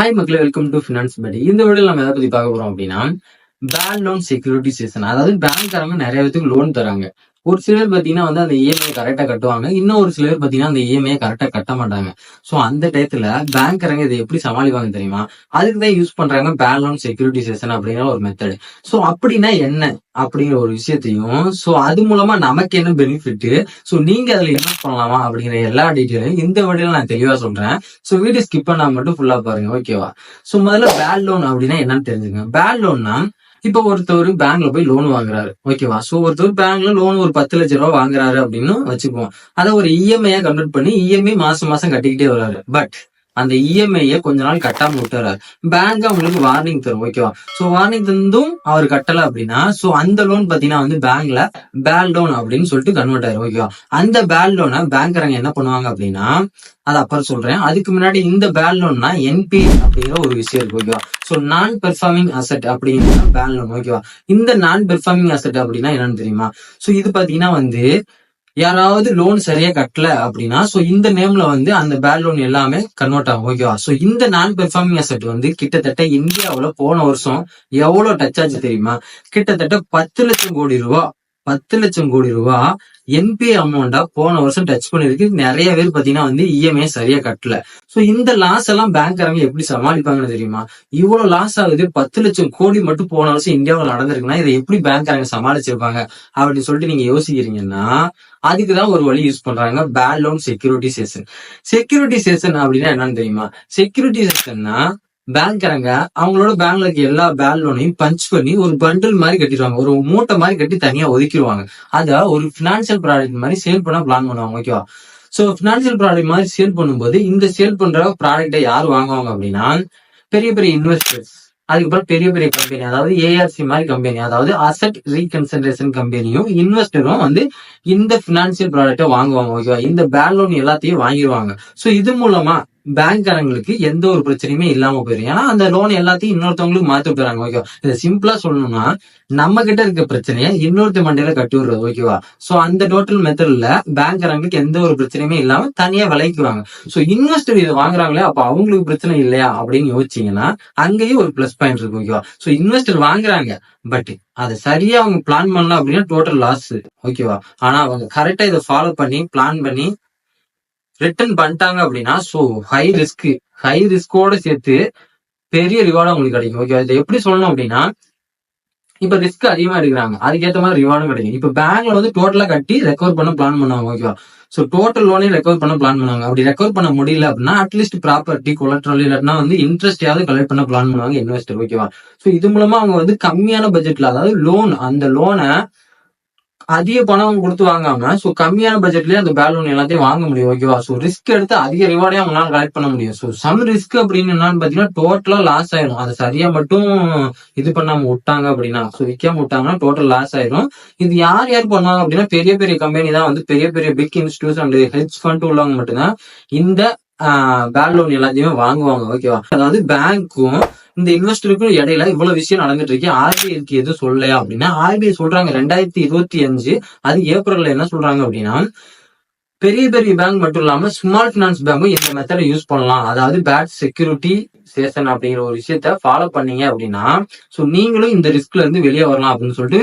Hi மக்களே welcome to finance படி இந்த வீடியோ நம்ம எதை பத்தி பார்க்க போறோம் அப்படின்னா பேங்க் லோன் செக்யூரிட்டி சீசன் அதாவது பேங்க் தரவங்க நிறைய பேத்துக்கு லோன் தராங்க. ஒரு சிலர் பாத்தீங்கன்னா வந்து அந்த இஎம்ஐ கரெக்டா கட்டுவாங்க. இன்னும் ஒரு சிலர் பாத்தீங்கன்னா அந்த இஎம்ஐ கரெக்டா கட்ட மாட்டாங்க. சோ அந்த டயத்துல பேங்க்காரங்க இதை எப்படி சமாளிப்பாங்க தெரியுமா? அதுக்கு தான் யூஸ் பண்றாங்க பேங்க் லோன் செக்யூரிட்டி அப்படிங்கிற ஒரு மெத்தடு சோ அப்படின்னா என்ன? அப்படிங்கிற ஒரு விஷயத்தையும் சோ அது மூலமா நமக்கு என்ன பெனிஃபிட் சோ நீங்க அதுல என்ன பண்ணலாமா? அப்படிங்கிற எல்லா டீட்டெயிலையும் இந்த வழியில நான் தெளிவா சொல்றேன். சோ வீடியோ ஸ்கிப் பண்ணா மட்டும் ஃபுல்லா பாருங்க. ஓகேவா சோ முதல்ல பேட் லோன் அப்படின்னா என்னன்னு தெரிஞ்சுங்க பேட் லோன்னா இப்ப ஒருத்தர் பேங்க்ல போய் லோன் வாங்குறாரு. ஓகேவா சோ ஒருத்தர் பேங்க்ல லோன் ஒரு பத்து லட்ச ரூபா வாங்குறாரு அப்படின்னு வச்சுக்குவோம். அதை ஒரு இஎம்ஐயா கன்வெர்ட் பண்ணி இஎம்ஐ மாசம் மாசம் கட்டிக்கிட்டே வராரு பட் அந்த இஎம்ஐய கொஞ்ச நாள் கட்டாம விட்டுறாரு. பேங்க் அவங்களுக்கு வார்னிங் தரும். ஓகேவா சோ வார்னிங் தந்தும் அவர் கட்டல அப்படின்னா சோ அந்த லோன் பாத்தீங்கன்னா வந்து பேங்க்ல பேல் லோன் அப்படின்னு சொல்லிட்டு கன்வெர்ட் ஆயிரும். ஓகேவா அந்த பேல் லோனை பேங்க்காரங்க என்ன பண்ணுவாங்க அப்படின்னா அது அப்புறம் சொல்றேன். அதுக்கு முன்னாடி இந்த பேல் லோன்னா என்பி அப்படிங்கிற ஒரு விஷயம் இருக்கு. ஓகேவா சோ நான் பெர்ஃபார்மிங் அசெட் அப்படிங்கிற பேல் லோன் ஓகேவா இந்த நான் பெர்ஃபார்மிங் அசெட் அப்படின்னா என்னன்னு தெரியுமா? சோ இது பாத்தீங்கன்னா வந்து யாராவது லோன் சரியா கட்டல அப்படின்னா சோ இந்த நேம்ல வந்து அந்த பேட் லோன் எல்லாமே கன்வெர்ட் ஆகும் ஓகேவா சோ இந்த நான் பெர்ஃபார்மிங் அசெட் வந்து கிட்டத்தட்ட இந்தியாவுல போன வருஷம் எவ்வளவு டச் ஆச்சு தெரியுமா? கிட்டத்தட்ட பத்து லட்சம் கோடி ரூபா. பத்து லட்சம் கோடி ரூபா என்பிஏ அமௌண்டா போன வருஷம் டச் பண்ணிருக்கு நிறைய பேர் பாத்தீங்கன்னா வந்து இஎம்ஐ சரியா கட்டல. சோ இந்த லாஸ் எல்லாம் பேங்க்காரங்க எப்படி சமாளிப்பாங்கன்னு தெரியுமா? இவ்வளவு லாஸ் ஆகுது. பத்து லட்சம் கோடி மட்டும் போன வருஷம் இந்தியாவில் நடந்திருக்குன்னா இதை எப்படி பேங்க்காரங்க சமாளிச்சிருப்பாங்க? அப்படின்னு சொல்லிட்டு நீங்க யோசிக்கிறீங்கன்னா அதுக்குதான் ஒரு வழி யூஸ் பண்றாங்க. Bad loan securitisation securitisation அப்படின்னா என்னன்னு தெரியுமா? செக்யூரிட்டி சேஷன்னா பேங்க்காரங்க அவங்களோட பேங்க்ல இருக்க எல்லா பேங்க் லோனையும் பஞ்ச் பண்ணி ஒரு பண்டில் மாதிரி கட்டிடுவாங்க. ஒரு மூட்டை மாதிரி கட்டி தனியா ஒதுக்கிடுவாங்க. அத ஒரு பினான்சியல் ப்ராடக்ட் மாதிரி சேல் பண்ண பிளான் பண்ணுவாங்க ஓகேவா சோ பினான்சியல் ப்ராடக்ட் மாதிரி சேல் பண்ணும்போது இந்த சேல் பண்ற ப்ராடக்டை யார் வாங்குவாங்க அப்படின்னா பெரிய பெரிய இன்வெஸ்டர்ஸ் அதுக்கப்புறம் பெரிய பெரிய கம்பெனி அதாவது ஏஆர்சி மாதிரி கம்பெனி அதாவது அசட் ரீகன்சன்ட்ரேஷன் கம்பெனியும் இன்வெஸ்டரும் வந்து இந்த பினான்சியல் ப்ராடக்டை வாங்குவாங்க ஓகேவா இந்த பேங்க் லோன் எல்லாத்தையும் வாங்கிடுவாங்க. சோ இது மூலமா பேங்க்காரங்களுக்கு எந்த ஒரு பிரச்சனையுமே இல்லாம போயிடும் ஏன்னா அந்த லோன் எல்லாத்தையும் இன்னொருத்தவங்களுக்கு மாத்தி விட்டுறாங்க. ஓகேவா இதை சிம்பிளா சொல்லணும்னா நம்ம கிட்ட இருக்க பிரச்சனையை இன்னொருத்த மண்டையில கட்டி விடுறது. ஓகேவா சோ அந்த டோட்டல் மெத்தட்ல பேங்க்காரங்களுக்கு எந்த ஒரு பிரச்சனையுமே இல்லாம தனியா விலைக்குவாங்க சோ இன்வெஸ்டர் இதை வாங்குறாங்களே அப்ப அவங்களுக்கு பிரச்சனை இல்லையா? அப்படின்னு யோசிச்சீங்கன்னா அங்கேயும் ஒரு பிளஸ் பாயிண்ட் இருக்கு. ஓகேவா சோ இன்வெஸ்டர் வாங்குறாங்க. பட் அதை சரியா அவங்க பிளான் பண்ணலாம் அப்படின்னா டோட்டல் லாஸ் ஓகேவா ஆனா அவங்க கரெக்டா இதை ஃபாலோ பண்ணி பிளான் பண்ணி ரிட்டர்ன் பண்ணிட்டாங்க அப்படின்னா ஸோ ஹை ரிஸ்க் ஹை ரிஸ்கோட சேர்த்து பெரிய ரிவார்டு உங்களுக்கு கிடைக்கும். ஓகே இதை எப்படி சொல்லணும் அப்படின்னா இப்ப ரிஸ்க் அதிகமா எடுக்கிறாங்க. அதுக்கேற்ற மாதிரி ரிவார்டும் கிடைக்கும். இப்ப பேங்க்ல வந்து டோட்டலா கட்டி ரெக்கவர் பண்ண பிளான் பண்ணுவாங்க ஓகேவா ஸோ டோட்டல் லோனையும் ரெக்கவர் பண்ண பிளான் பண்ணுவாங்க. அப்படி ரெக்கவர் பண்ண முடியல அப்படின்னா அட்லீஸ்ட் ப்ராப்பர்ட்டி கொலட்ரல் இல்லைன்னா வந்து இன்ட்ரெஸ்டையாவது கலெக்ட் பண்ண பிளான் பண்ணுவாங்க இன்வெஸ்டர் ஓகேவா ஸோ இது மூலமா அவங்க வந்து கம்மியான பட்ஜெட்ல அதாவது லோன் அந்த லோனை அதிக பணம் கொடுத்து வாங்காம ஸோ கம்மியான பட்ஜெட்லயே அந்த பேலூன் லோன் எல்லாத்தையும் வாங்க முடியும் ஓகேவா ஸோ ரிஸ்க் எடுத்து அதிக ரிவார்டையும் அவங்களால கலெக்ட் பண்ண முடியும். ஸோ சம் ரிஸ்க் அப்படின்னு என்னன்னு பாத்தீங்கன்னா டோட்டலா லாஸ் ஆயிரும். அதை சரியா மட்டும் இது பண்ணாம விட்டாங்க அப்படின்னா ஸோ விற்காம விட்டாங்கன்னா டோட்டல் லாஸ் ஆயிரும். இது யார் யார் பண்ணுவாங்க அப்படின்னா பெரிய பெரிய கம்பெனி தான் வந்து பெரிய பெரிய big institutes and health fund உள்ளவங்க மட்டும்தான் இந்த பேட் லோன் எல்லாத்தையுமே வாங்குவாங்க ஓகேவா அதாவது பேங்க்கும் இந்த இன்வெஸ்டருக்கும் இடையில இவ்வளவு விஷயம் நடந்துட்டு இருக்கு. ஆர்பிஐக்கு எதுவும் சொல்லலையா அப்படின்னா ஆர்பிஐ சொல்றாங்க ரெண்டாயிரத்தி இருபத்தி அஞ்சு அது ஏப்ரல்ல என்ன சொல்றாங்க அப்படின்னா பெரிய பெரிய பேங்க் மட்டும் இல்லாம ஸ்மால் பினான்ஸ் பேங்க்கும் இந்த மெத்தடை யூஸ் பண்ணலாம். அதாவது பேட் செக்யூரிட்டி சேஷன் அப்படிங்கிற ஒரு விஷயத்த ஃபாலோ பண்ணீங்க அப்படின்னா சோ நீங்களும் இந்த ரிஸ்க்ல இருந்து வெளியே வரலாம் அப்படின்னு சொல்லிட்டு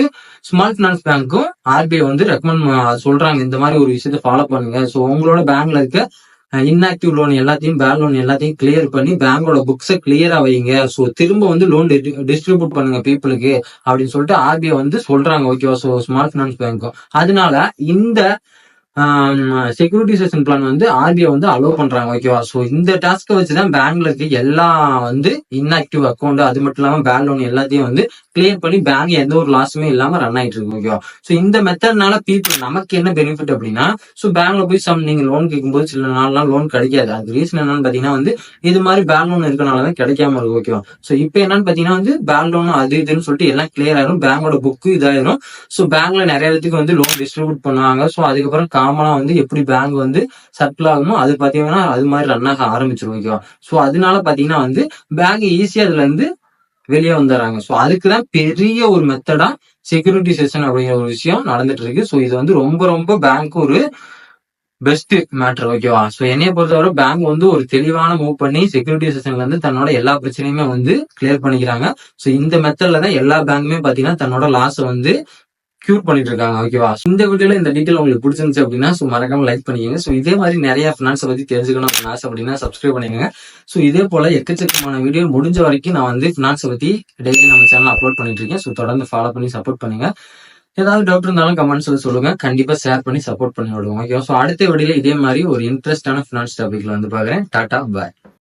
ஸ்மால் பினான்ஸ் பேங்க்கும் ஆர்பிஐ வந்து ரெக்கமெண்ட் சொல்றாங்க. இந்த மாதிரி ஒரு விஷயத்த ஃபாலோ பண்ணுங்க. சோ உங்களோட பேங்க்ல இருக்க இன்ஆக்டிவ் லோன் எல்லாத்தையும் பேட் லோன் எல்லாத்தையும் கிளியர் பண்ணி பேங்கோட புக்ஸை கிளியரா வைங்க. ஸோ திரும்ப வந்து லோன் டிஸ்ட்ரிபியூட் பண்ணுங்க பீப்புளுக்கு அப்படின்னு சொல்லிட்டு ஆர்பிஐ வந்து சொல்றாங்க ஓகேவா ஸோ ஸ்மால் ஃபினான்ஸ் பேங்க்கும் அதனால இந்த செக்யூரிட்டிசேஷன் பிளான் வந்து ஆர்பிஐ வந்து அலோவ் பண்றாங்க ஓகேவா சோ இந்த டாஸ்க்கை வச்சுதான் பேங்க்ல இருக்க எல்லா வந்து இன்ஆக்டிவ் அக்கௌண்ட் அது மட்டும் இல்லாம பேங்க் லோன் எல்லாத்தையும் வந்து கிளியர் பண்ணி பேங்க் எந்த ஒரு லாஸுமே இல்லாம ரன் ஆயிட்டு இருக்கு ஓகேவா சோ இந்த மெத்தட்னால பீப்புள் நமக்கு என்ன பெனிஃபிட் அப்படின்னா சோ பேங்க்ல போய் சம் நீங்க லோன் கேட்கும்போது சில நாள்லாம் லோன் கிடைக்காது. அது ரீசன் என்னன்னு பாத்தீங்கன்னா வந்து இது மாதிரி பேங்க் லோன் இருக்கனாலதான் கிடைக்காம இருக்கு ஓகேவா சோ இப்போ என்னன்னு பாத்தீங்கன்னா வந்து பேங்க் லோன் அது இதுன்னு சொல்லிட்டு எல்லாம் கிளியர் ஆயிரும் பேங்கோட புக்கு இதாயிரும். சோ பேங்க்ல நிறைய பேருக்கு வந்து லோன் டிஸ்ட்ரிபியூட் பண்ணுவாங்க. சோ அதுக்கப்புறம் காமனா வந்து எப்படி பேங்க் வந்து சர்க்கிள் ஆகுமோ அது பாத்தீங்கன்னா அது மாதிரி ரன் ஆக ஆரம்பிச்சிரும் ஓகேவா ஸோ அதனால பாத்தீங்கன்னா வந்து பேங்க் ஈஸியா அதுல இருந்து வெளியே வந்துடுறாங்க. ஸோ அதுக்குதான் பெரிய ஒரு மெத்தடா செக்யூரிட்டி செஷன் அப்படிங்கிற ஒரு விஷயம் நடந்துட்டு இருக்கு. ஸோ இது வந்து ரொம்ப ரொம்ப பேங்க் ஒரு பெஸ்ட் மேட்டர் ஓகேவா ஸோ என்னைய பொறுத்தவரை பேங்க் வந்து ஒரு தெளிவான மூவ் பண்ணி செக்யூரிட்டி செஷன்ல இருந்து தன்னோட எல்லா பிரச்சனையுமே வந்து கிளியர் பண்ணிக்கிறாங்க. ஸோ இந்த மெத்தட்ல தான் எல்லா பேங்க்குமே பாத்தீங்கன்னா தன்னோட லாஸை வந்து க்யூர் பண்ணிட்டு இருக்காங்க ஓகேவா இந்த வீடியோல இந்த டீட்டெயில் உங்களுக்கு பிடிச்சிருந்துச்சு அப்படின்னா ஸோ மறக்காம லைக் பண்ணிக்கங்க. ஸோ இதே மாதிரி நிறைய ஃபினான்ஸை பத்தி தெரிஞ்சுக்கணும் அப்படின்னு ஆசை அப்படின்னா சப்ஸ்கிரைப் பண்ணிக்கோங்க. ஸோ இதே போல எக்கச்சக்கமான வீடியோ முடிஞ்ச வரைக்கும் நான் வந்து ஃபினான்ஸை பத்தி டெய்லி நம்ம சேனல் அப்லோட் பண்ணிட்டு இருக்கேன் ஸோ தொடர்ந்து ஃபாலோ பண்ணி சப்போர்ட் பண்ணுங்க. ஏதாவது டவுட் இருந்தாலும் கமெண்ட்ஸ்ல சொல்லுங்க. கண்டிப்பா ஷேர் பண்ணி சப்போர்ட் பண்ணி விடுவோம் ஓகே ஸோ அடுத்த வீடியோல இதே மாதிரி ஒரு இன்ட்ரெஸ்டான ஃபினான்ஸ் டாபிக்ல வந்து பாக்குறேன் டாடா பாய்